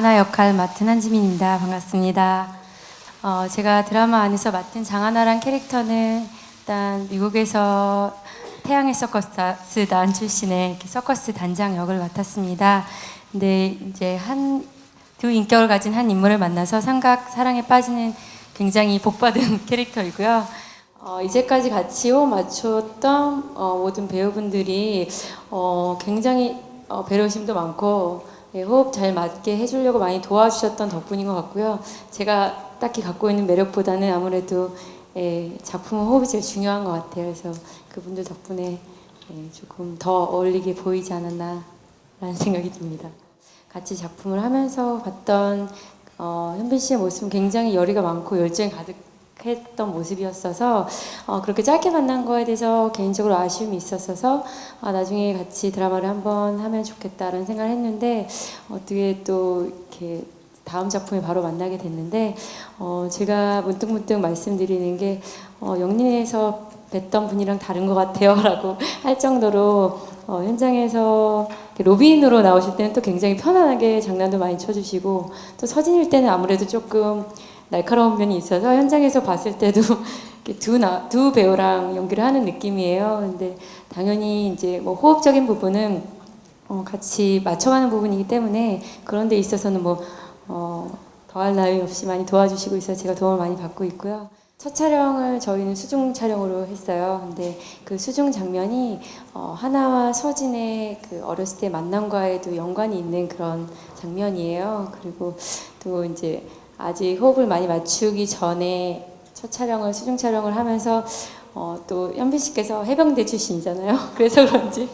장하나 역할 맡은 한지민입니다. 반갑습니다. 어, 제가 드라마 안에서 맡은 장하나란 캐릭터는 일단 미국에서 태양의 서커스 단 출신의 서커스 단장 역을 맡았습니다. 근데 이제 한 두 인격을 가진 한 인물을 만나서 삼각 사랑에 빠지는 굉장히 복받은 캐릭터이고요. 어, 이제까지 같이 호흡 맞췄던 어, 모든 배우분들이 어, 굉장히 어, 배려심도 많고 예, 호흡 잘 맞게 해주려고 많이 도와주셨던 덕분인 것 같고요. 제가 딱히 갖고 있는 매력보다는 아무래도 예, 작품은 호흡이 제일 중요한 것 같아요. 그래서 그분들 덕분에 예, 조금 더 어울리게 보이지 않았나라는 생각이 듭니다. 같이 작품을 하면서 봤던 어, 현빈 씨의 모습은 굉장히 열의가 많고 열정이 가득 했던 모습이었어서 어, 그렇게 짧게 만난 거에 대해서 개인적으로 아쉬움이 있었어서 아, 나중에 같이 드라마를 한번 하면 좋겠다라는 생각을 했는데 어떻게 또 이렇게 다음 작품에 바로 만나게 됐는데 어, 제가 문득문득 말씀드리는 게 어, 영린에서 뵀던 분이랑 다른 것 같아요라고 할 정도로 어, 현장에서 로비인으로 나오실 때는 또 굉장히 편안하게 장난도 많이 쳐주시고 또 서진일 때는 아무래도 조금 날카로운 면이 있어서 현장에서 봤을 때도 두, 나, 두 배우랑 연기를 하는 느낌이에요. 근데 당연히 이제 뭐 호흡적인 부분은 어, 같이 맞춰가는 부분이기 때문에 그런 데 있어서는 뭐 어, 더할 나위 없이 많이 도와주시고 있어서 제가 도움을 많이 받고 있고요. 첫 촬영을 저희는 수중 촬영으로 했어요. 근데 그 수중 장면이 어, 하나와 서진의 그 어렸을 때 만남과에도 연관이 있는 그런 장면이에요. 그리고 또 이제 아직 호흡을 많이 맞추기 전에 첫 촬영을 수중 촬영을 하면서 어, 또 현빈 씨께서 해병대 출신이잖아요. 그래서 그런지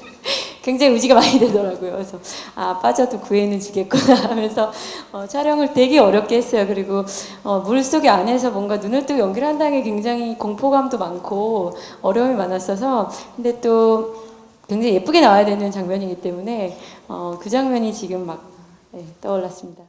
굉장히 의지가 많이 되더라고요. 그래서 아 빠져도 구해는 주겠구나 하면서 어, 촬영을 되게 어렵게 했어요. 그리고 어, 물 속에 안에서 뭔가 눈을 뜨고 연기를 한다는 게 굉장히 공포감도 많고 어려움이 많았어서 근데 또 굉장히 예쁘게 나와야 되는 장면이기 때문에 어, 그 장면이 지금 막 네, 떠올랐습니다.